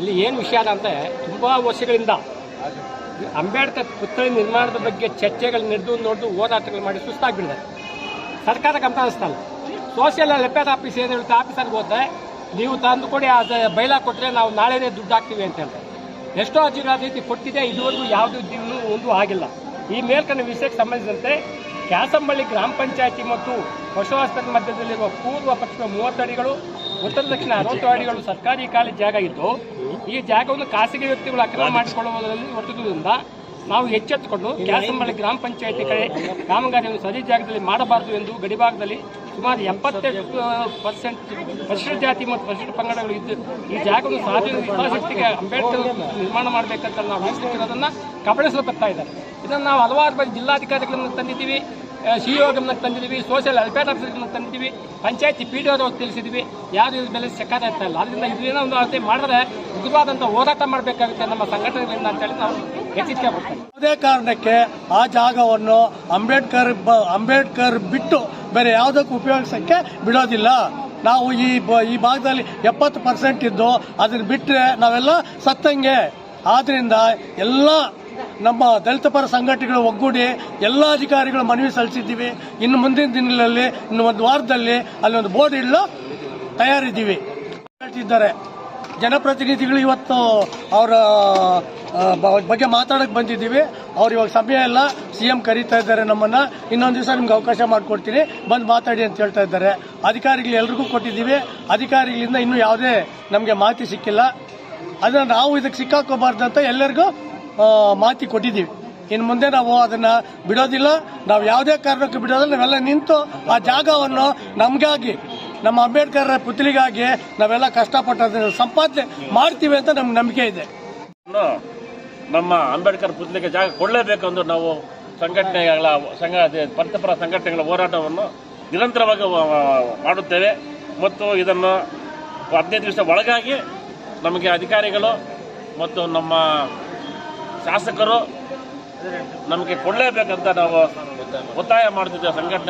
ಇಲ್ಲಿ ಏನು ವಿಷಯ ಅದ ಅಂದರೆ ತುಂಬ ವರ್ಷಗಳಿಂದ ಅಂಬೇಡ್ಕರ್ ಪುತ್ಥಳಿ ನಿರ್ಮಾಣದ ಬಗ್ಗೆ ಚರ್ಚೆಗಳು ನಡೆದು ನೋಡಿದು ಹೋರಾಟಗಳು ಮಾಡಿ ಸುಸ್ತಾಗ್ಬಿಟ್ಟಿದೆ. ಸರ್ಕಾರ ಗಮನ ಹರಿಸ್ತಲ್ಲ ಸೋಷಿಯಲ್ ವೆಲ್ಫೇರ್ ಆಫೀಸ್ ಏನು ಹೇಳುತ್ತೆ ಆಫೀಸರ್ಗೆ ಹೋದ್ರೆ ನೀವು ತಂದು ಕೊಡಿ ಅದು ಬೈಲ ಕೊಟ್ಟರೆ ನಾವು ನಾಳೆನೇ ದುಡ್ಡು ಹಾಕ್ತೀವಿ ಅಂತ ಹೇಳ್ತಾರೆ. ಎಷ್ಟೋ ಅರ್ಜಿಗಳ ರೀತಿ ಕೊಟ್ಟಿದೆ, ಇದುವರೆಗೂ ಯಾವುದೂ ಇನ್ನೂ ಒಂದು ಆಗಿಲ್ಲ. ಈ ಮೇಲ್ಕನ ವಿಷಯಕ್ಕೆ ಸಂಬಂಧಿಸಿದಂತೆ ಕ್ಯಾಸಂಬಳ್ಳಿ ಗ್ರಾಮ ಪಂಚಾಯತಿ ಮತ್ತು ಪಶು ಮಧ್ಯದಲ್ಲಿರುವ ಪೂರ್ವ ಪಶ್ಚಿಮ ಮೂವತ್ತು ಅಡಿಗಳು, ಉತ್ತರ ದಕ್ಷಿಣ ಅರವತ್ತು ಅಡಿಗಳು ಸರ್ಕಾರಿ ಖಾಲಿ ಜಾಗ ಇದ್ದು ಈ ಜಾಗವನ್ನು ಖಾಸಗಿ ವ್ಯಕ್ತಿಗಳು ಅಕ್ರಮ ಮಾಡಿಕೊಳ್ಳುವುದರಲ್ಲಿ ಹೊರತುದರಿಂದ ನಾವು ಎಚ್ಚೆತ್ತುಕೊಂಡು ಕ್ಯಾಸಂಬಳ್ಳಿ ಗ್ರಾಮ ಪಂಚಾಯತಿ ಕಡೆ ಕಾಮಗಾರಿಯನ್ನು ಸರಿ ಜಾಗದಲ್ಲಿ ಮಾಡಬಾರದು ಎಂದು ಗಡಿಭಾಗದಲ್ಲಿ ಸುಮಾರು ಎಪ್ಪತ್ತೆಂಟು ಪರ್ಸೆಂಟ್ ಪರಿಶಿಷ್ಟ ಜಾತಿ ಮತ್ತು ಪರಿಶಿಷ್ಟ ಪಂಗಡಗಳು ಇದ್ದು ಈ ಜಾಗವನ್ನು ಸಾರ್ವಜನಿಕ ಹಿತಾಸಕ್ತಿಗೆ ಅಂಬೇಡ್ಕರ್ ನಿರ್ಮಾಣ ಮಾಡಬೇಕಂತ ನಾವು ಹೇಳ್ತಿರೋದನ್ನು ಕಬಳಿಸಲು ಬರ್ತಾ ಇದ್ದಾರೆ. ಇದನ್ನು ನಾವು ಹಲವಾರು ಬಾರಿ ಜಿಲ್ಲಾಧಿಕಾರಿಗಳನ್ನು ತಂದಿದ್ದೀವಿ. ಸಿಇಒ ಗಮನಕ್ಕೆ ತಂದಿದ್ದೀವಿ ಸೋಷಿಯಲ್ ವೆಲ್ಫೇರ್ ಆಫೀಸರ್ ಗಮನಕ್ಕೆ ತಂದಿದ್ದೀವಿ, ಪಂಚಾಯತಿ ಪಿ ಡಿ ಅವರು ತಿಳಿಸಿದ್ವಿ ಯಾರು ಇದ್ರ ಮೇಲೆ ಸೆಕ್ಕಾದ ಇಲ್ಲ. ಅದರಿಂದ ಇದೇನೋ ಒಂದು ಅಳತೆ ಮಾಡಿದ್ರೆ ಉಗ್ರವಾದಂಥ ಹೋರಾಟ ಮಾಡಬೇಕಾಗುತ್ತೆ ನಮ್ಮ ಸಂಘಟನೆಗಳಿಂದ ಅಂತೇಳಿ ನಾವು ಎಚ್ಚರಿಕೆ ಕೊಡ್ತೇವೆ ಯಾವುದೇ ಕಾರಣಕ್ಕೆ ಆ ಜಾಗವನ್ನು ಅಂಬೇಡ್ಕರ್ ಬ- ಅಂಬೇಡ್ಕರ್ ಬಿಟ್ಟು ಬೇರೆ ಯಾವುದಕ್ಕೂ ಉಪಯೋಗಿಸೋಕ್ಕೆ ಬಿಡೋದಿಲ್ಲ. ನಾವು ಈ ಈ ಭಾಗದಲ್ಲಿ ಎಪ್ಪತ್ತು ಪರ್ಸೆಂಟ್ ಇದ್ದು ಅದನ್ನು ಬಿಟ್ಟರೆ ನಾವೆಲ್ಲ ಸತ್ತಂಗೆ. ಆದ್ದರಿಂದ ಎಲ್ಲ ನಮ್ಮ ದಲಿತ ಪರ ಸಂಘಟನೆಗಳು ಒಗ್ಗೂಡಿ ಎಲ್ಲ ಅಧಿಕಾರಿಗಳು ಮನವಿ ಸಲ್ಲಿಸಿದ್ದೀವಿ. ಇನ್ನು ಮುಂದಿನ ದಿನಗಳಲ್ಲಿ ಇನ್ನು ಒಂದು ವಾರದಲ್ಲಿ ಅಲ್ಲಿ ಒಂದು ಬೋರ್ಡ್ ಇಡಲು ತಯಾರಿದ್ದೀವಿ. ಹೇಳ್ತಿದ್ದಾರೆ. ಜನಪ್ರತಿನಿಧಿಗಳು ಇವತ್ತು ಅವರ ಬಗ್ಗೆ ಮಾತಾಡಕ್ಕೆ ಬಂದಿದ್ದೀವಿ. ಅವ್ರು ಇವಾಗ ಸಮಯ ಎಲ್ಲ ಸಿ ಎಂ ಕರೀತಾ ಇದ್ದಾರೆ ನಮ್ಮನ್ನ. ಇನ್ನೊಂದು ದಿವಸ ನಿಮ್ಗೆ ಅವಕಾಶ ಮಾಡಿಕೊಡ್ತೀನಿ. ಬಂದು ಮಾತಾಡಿ ಅಂತ ಹೇಳ್ತಾ ಇದ್ದಾರೆ. ಅಧಿಕಾರಿಗಳು ಎಲ್ರಿಗೂ ಕೊಟ್ಟಿದ್ದೀವಿ. ಅಧಿಕಾರಿಗಳಿಂದ ಇನ್ನೂ ಯಾವುದೇ ನಮಗೆ ಮಾಹಿತಿ ಸಿಕ್ಕಿಲ್ಲ. ಅದನ್ನ ನಾವು ಇದಕ್ಕೆ ಸಿಕ್ಕಾಕೋಬಾರ್ದು ಅಂತ ಎಲ್ಲರಿಗೂ ಆ, ಮಾಹಿತಿ ಕೊಟ್ಟಿದ್ದೀವಿ. ಇನ್ನು ಮುಂದೆ ನಾವು ಅದನ್ನ ಬಿಡೋದಿಲ್ಲ. ನಾವು ಯಾವುದೇ ಕಾರಣಕ್ಕೂ ಬಿಡೋದಿಲ್ಲ. ನಾವೆಲ್ಲ ನಿಂತು ಆ ಜಾಗವನ್ನು ನಮಗಾಗಿ ನಮ್ಮ ಅಂಬೇಡ್ಕರ್ ಪುತ್ಲಿಗಾಗಿ ನಾವೆಲ್ಲ ಕಷ್ಟಪಟ್ಟು ಸಂಪಾದನೆ ಮಾಡ್ತೀವಿ ಅಂತ ನಮ್ಗೆ ನಂಬಿಕೆ ಇದೆ. ನಮ್ಮ ಅಂಬೇಡ್ಕರ್ ಪುತ್ಲಿಗೆ ಜಾಗ ಕೊಡಲೇಬೇಕು ಎಂದು ನಾವು ಸಂಘಟನೆಗಳ ಸಂಘ ಪರಸ್ಪರ ಸಂಘಟನೆಗಳ ಹೋರಾಟವನ್ನು ನಿರಂತರವಾಗಿ ಮಾಡುತ್ತೇವೆ. ಮತ್ತು ಇದನ್ನು ಹದಿನೈದು ದಿವಸ ಒಳಗಾಗಿ ನಮಗೆ ಅಧಿಕಾರಿಗಳು ಮತ್ತು ನಮ್ಮ ಶಾಸಕರು ನಮಗೆ ಕೊಡಲೇಬೇಕಂತ ನಾವು ಒತ್ತಾಯ ಮಾಡ್ತಿದ್ದೇವೆ ಸಂಘಟನೆ